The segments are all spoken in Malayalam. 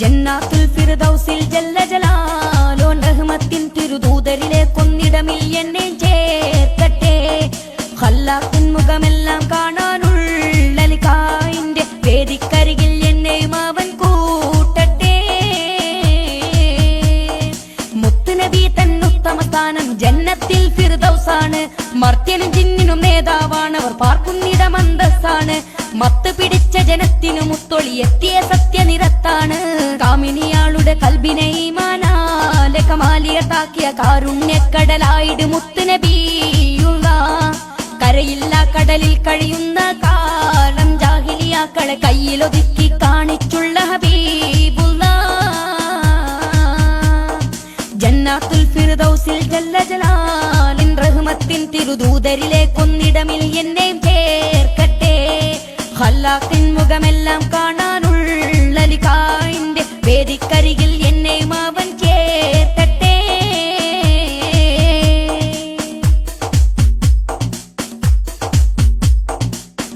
ജന്നാത്തുൽ ഫിർദൗസിൽ ജല്ല ജലാലോൻ റഹ്മത്തിൻ തിരുദൂതരിലെ കൊന്നിടമിൽ എന്നെ ചേർക്കട്ടെ. ഹല്ലാത്തിൻ മുഖമെല്ലാം കാണാനുള്ളലിക്കായിന്റെ വേദിക്കരികിൽ എന്നെയും അവൻ കൂട്ടട്ടെ. മുത്തുനബി തന്നുത്തമ സ്ഥാനം ജന്നത്തിൽ ഫിർദൗസാണ്. മർത്യനും ജിന്നിനും നേതാവാണ്. അവർ പാർക്കുന്നിടം അന്തസ്സാണ് മത്ത് പിടിച്ച ജനത്തിനു മുത്തൊളി എത്തിയ സത്യനിരത്താണ്. കാമിനിയാളുടെ കൽബിനെ ഈമാനാലെ കമാലിയത്താക്കിയ കാരുണ്യക്കടലായിട് മുത്തുനബിയുള്ള കരയില്ല കടലിൽ കഴിയുന്ന കാലം ജാഹിലിയാക്കളെ കയ്യിലൊതുക്കി കാണിച്ചുള്ള ഹബീബുള്ള. ജന്നാത്തുൽ ഫിർദൗസിൽ ജല്ല ജലാലിൻ റഹ്മത്തിൻ തിരുദൂതരിലെ കൊന്നിടമിൽ എന്നെയും ചേർക്കട്ടെ ഹല്ലാത്തിൻ മുഖമെല്ലാം കാണാനുള്ള ലിഖായിന്റെ വേദിക്കരികിൽ എന്നെയും അവൻ ചേർത്തട്ടെ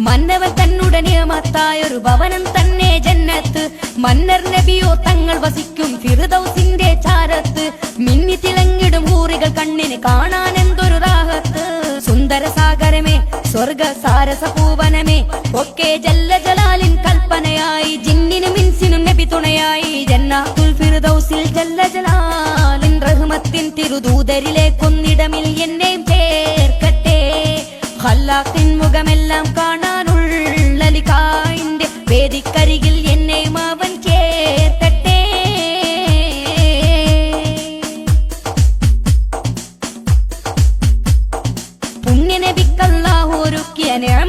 മന്നവൻ തന്നുടനെ മത്തായൊരു ഭവനം തന്നെ ജന്നത്ത്. മന്നർ നബിയോ തങ്ങൾ വസിക്കും ഫിറുദൗസിന്റെ ചാരത്ത്. മിന്നി തിളങ്ങിടും ഊറികൾ കണ്ണിന് കാണാൻ സ്വർഗ സാരസപൂവനമേ ഒക്കെ ജല്ല ജലാലിൻ കൽപ്പനയായി ജിന്നിനും ഇൻസിനും നബി തുണയായി. ജന്നാത്തുൽ ഫിറുദൗസിൽ ജല്ല ജലാലിൻ റഹ്മത്തിൻ തിരുദൂതരിലെ കൊന്നിടമിൽ എന്നെ ചേർക്കട്ടെ. ഹല്ലാത്തിൻ മുഖമെല്ലാം കാണാനുള്ള വേദിക്കരികിൽ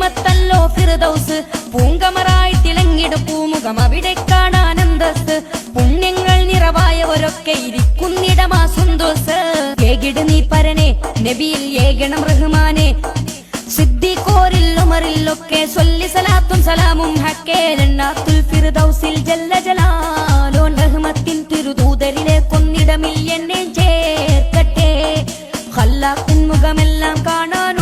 നേമത്തല്ലോ ഫിർദൗസ്. പൂങ്കമറായി തിളങ്ങിടും പൂമുഖം അവിടെ കാണാനന്ദസ് അന്തസ് പുണ്യങ്ങൾ നിറവായവരൊക്കെ ഇരിക്കുന്നിടമാ സുന്തോസ് ഏകിട് നീ പരനെ നബിയിൽ ഏകണം റഹ്മാനെ. സിദ്ദീഖോരിൽ ഉമറിലൊക്കെ സൊല്ലി സലാത്തും സലാമും ഹക്കേലണ്ണാത്തുൽ ഫിർദൗസിൽ ജല്ല ജലാലോൻ റഹ്മത്തിൻ തിരുദൂതരിലെ കൊന്നിടമിൽ എന്നെ ചേർക്കട്ടെ. ഹല്ലാത്തിൻ മുഖമെല്ലാം കാണാനുള്ള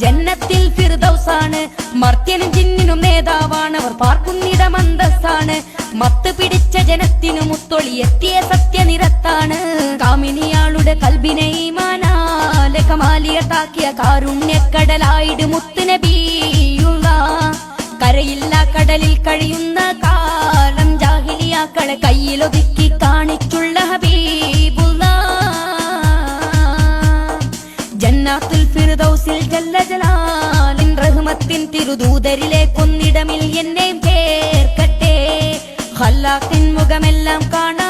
ജന്നത്തിൽ ഫിർദൗസാണ്. മർത്യനും ജിന്നിനും നേതാവാണ്. അവർ പാർക്കുന്നിടം അന്തസ്സാണ് മത്ത് പിടിച്ച ജനത്തിനു മുത്തൊളി എത്തിയ സത്യനിരത്താണ്. കാമിനിയാളുടെ കൽബിനെ ഈമാനാലെ കാരുണ്യക്കടലായിട് മുത്തുനബിയുള്ള കരയില്ല കടലിൽ കഴിയുന്ന കാലം ജാഹിലിയാക്കളെ കയ്യിലൊതുക്കി കാണിച്ചുള്ള ഹബീബുള്ള. ജന്നാത്തുൽ ഫിർദൗസിൽ ജല്ല ജലാലിൻ റഹ്മത്തിൻ തിരുദൂതരിലെ കൊന്നിടമിൽ എന്നെയും ചേർക്കട്ടെ ഹല്ലാത്തിൻ മുഖമെല്ലാം കാണാൻ